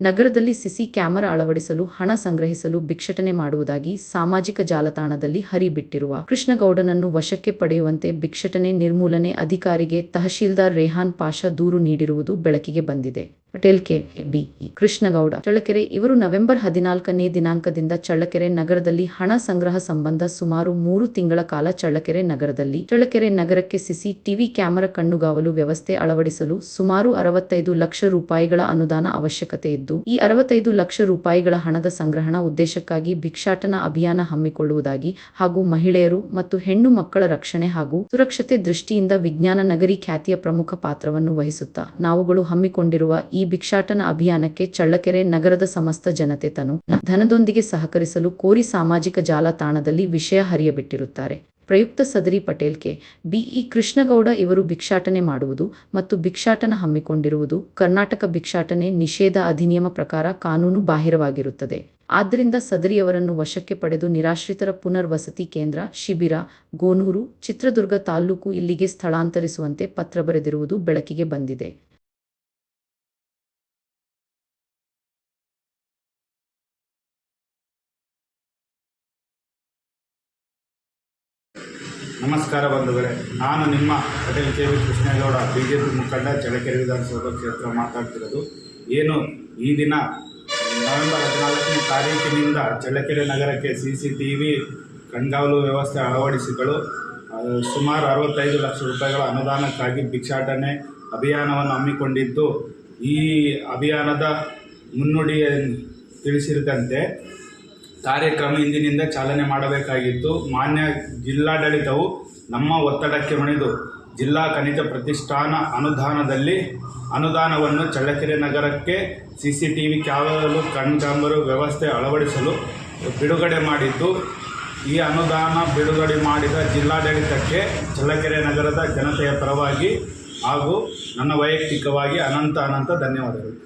ನಗರದಲ್ಲಿ CC camera ಅಳವಡಿಸಲು ಹಣ ಸಂಗ್ರಹಿಸಲು ಭಿಕ್ಷಟನೆ ಮಾಡುವುದಾಗಿ ಸಾಮಾಜಿಕ ಜಾಲತಾಣದಲ್ಲಿ ಹರಿಬಿಟ್ಟಿರುವ ಕೃಷ್ಣಗೌಡನನ್ನು ವಶಕ್ಕೆ ಪಡೆಯುವಂತೆ ಭಿಕ್ಷಟನೆ ನಿರ್ಮೂಲನೆ ಅಧಿಕಾರಿಗೆ ತಹಶೀಲ್ದಾರ್ ರೇಹಾನ್ ಪಾಷಾ ದೂರು ನೀಡಿರುವುದು ಬೆಳಕಿಗೆ ಬಂದಿದೆ. Patel K B Krishnagowda. Challakere, ಇವರು ನವೆಂಬರ್ ಹದಿನಾಲ್ಕನೇ ದಿನಾಂಕದಿಂದ ಚಳ್ಳಕೆರೆ ನಗರದಲ್ಲಿ ಹಣ ಸಂಗ್ರಹ ಸಂಬಂಧ ಸುಮಾರು ಮೂರು ತಿಂಗಳ ಕಾಲ ಚಳ್ಳಕೆರೆ ನಗರದಲ್ಲಿ, ಚಳ್ಳಕೆರೆ ನಗರಕ್ಕೆ ಸಿಸಿ ಟಿವಿ ಕ್ಯಾಮೆರಾ ಕಣ್ಣುಗಾವಲು ವ್ಯವಸ್ಥೆ ಅಳವಡಿಸಲು ಸುಮಾರು ಅರವತ್ತೈದು ಲಕ್ಷ ರೂಪಾಯಿಗಳ ಅನುದಾನ ಅವಶ್ಯಕತೆ ಇದ್ದು, ಈ ಅರವತ್ತೈದು ಲಕ್ಷ ರೂಪಾಯಿಗಳ ಹಣದ ಸಂಗ್ರಹಣ ಉದ್ದೇಶಕ್ಕಾಗಿ ಭಿಕ್ಷಾಟನ ಅಭಿಯಾನ ಹಮ್ಮಿಕೊಳ್ಳುವುದಾಗಿ ಹಾಗೂ ಮಹಿಳೆಯರು ಮತ್ತು ಹೆಣ್ಣು ಮಕ್ಕಳ ರಕ್ಷಣೆ ಹಾಗೂ ಸುರಕ್ಷತೆ ದೃಷ್ಟಿಯಿಂದ ವಿಜ್ಞಾನ ನಗರಿ ಖ್ಯಾತಿಯ ಪ್ರಮುಖ ಪಾತ್ರವನ್ನು ವಹಿಸುತ್ತಾ ನಾವುಗಳು ಹಮ್ಮಿಕೊಂಡಿರುವ ಭಿಕ್ಷಾಟನ ಅಭಿಯಾನಕ್ಕೆ ಚಳ್ಳಕೆರೆ ನಗರದ ಸಮಸ್ತ ಜನತೆ ತನು ಧನದೊಂದಿಗೆ ಸಹಕರಿಸಲು ಕೋರಿ ಸಾಮಾಜಿಕ ಜಾಲತಾಣದಲ್ಲಿ ವಿಷಯ ಹರಿಯಬಿಟ್ಟಿರುತ್ತಾರೆ. ಪ್ರಯುಕ್ತ ಸದರಿ ಪಟೇಲ್ ಕೆ. ಬಿಇ ಕೃಷ್ಣಗೌಡ ಇವರು ಭಿಕ್ಷಾಟನೆ ಮಾಡುವುದು ಮತ್ತು ಭಿಕ್ಷಾಟನ ಹಮ್ಮಿಕೊಂಡಿರುವುದು ಕರ್ನಾಟಕ ಭಿಕ್ಷಾಟನೆ ನಿಷೇಧ ಅಧಿನಿಯಮ ಪ್ರಕಾರ ಕಾನೂನು ಬಾಹಿರವಾಗಿರುತ್ತದೆ. ಆದ್ದರಿಂದ ಸದರಿಯವರನ್ನು ವಶಕ್ಕೆ ಪಡೆದು ನಿರಾಶ್ರಿತರ ಪುನರ್ವಸತಿ ಕೇಂದ್ರ, ಶಿಬಿರ, ಗೋನೂರು, ಚಿತ್ರದುರ್ಗ ತಾಲ್ಲೂಕು ಇಲ್ಲಿಗೆ ಸ್ಥಳಾಂತರಿಸುವಂತೆ ಪತ್ರ ಬರೆದಿರುವುದು ಬೆಳಕಿಗೆ ಬಂದಿದೆ. ನಮಸ್ಕಾರ ಬಂಧುಗಳೇ. ನಾನು ನಿಮ್ಮ Patel K V Krishnegowda B J P ಮುಖಂಡ, ಚಳ್ಳಕೆರೆ ವಿಧಾನಸಭಾ ಕ್ಷೇತ್ರ ಮಾತಾಡ್ತಿರೋದು. ಏನು ಈ ದಿನ ನವೆಂಬರ್ ಹದಿನಾಲ್ಕನೇ ತಾರೀಕಿನಿಂದ ಚಳ್ಳಕೆರೆ ನಗರಕ್ಕೆ ಸಿ ಸಿ ಟಿ ವಿ, ಕಣ್ಗಾವಲು ವ್ಯವಸ್ಥೆ ಅಳವಡಿಸಿದಳು ಸುಮಾರು ಅರವತ್ತೈದು ಲಕ್ಷ ರೂಪಾಯಿಗಳ ಅನುದಾನಕ್ಕಾಗಿ ಭಿಕ್ಷಾಟನೆ ಅಭಿಯಾನವನ್ನು ಹಮ್ಮಿಕೊಂಡಿದ್ದು. ಈ ಅಭಿಯಾನದ ಮುನ್ನುಡಿ ತಿಳಿಸಿದಂತೆ ಕಾರ್ಯಕ್ರಮ ಇಂದಿನಿಂದ ಚಾಲನೆ ಮಾಡಬೇಕಾಗಿತ್ತು. ಮಾನ್ಯ ಜಿಲ್ಲಾಡಳಿತವು ನಮ್ಮ ಒತ್ತಡಕ್ಕೆ ಮಣಿದು ಜಿಲ್ಲಾ ಖನಿಜ ಪ್ರತಿಷ್ಠಾನ ಅನುದಾನದಲ್ಲಿ ಅನುದಾನವನ್ನು ಚಳ್ಳಕೆರೆ ನಗರಕ್ಕೆ ಸಿ ಸಿ ಟಿ ವಿ ಕ್ಯಾಮರಲು ಕಣ್ಗಾಂಬರು ವ್ಯವಸ್ಥೆ ಅಳವಡಿಸಲು ಬಿಡುಗಡೆ ಮಾಡಿದ್ದು, ಈ ಅನುದಾನ ಬಿಡುಗಡೆ ಮಾಡಿದ ಜಿಲ್ಲಾಡಳಿತಕ್ಕೆ ಚಳ್ಳಕೆರೆ ನಗರದ ಜನತೆಯ ಪರವಾಗಿ ಹಾಗೂ ನನ್ನ ವೈಯಕ್ತಿಕವಾಗಿ ಅನಂತ ಅನಂತ ಧನ್ಯವಾದಗಳು.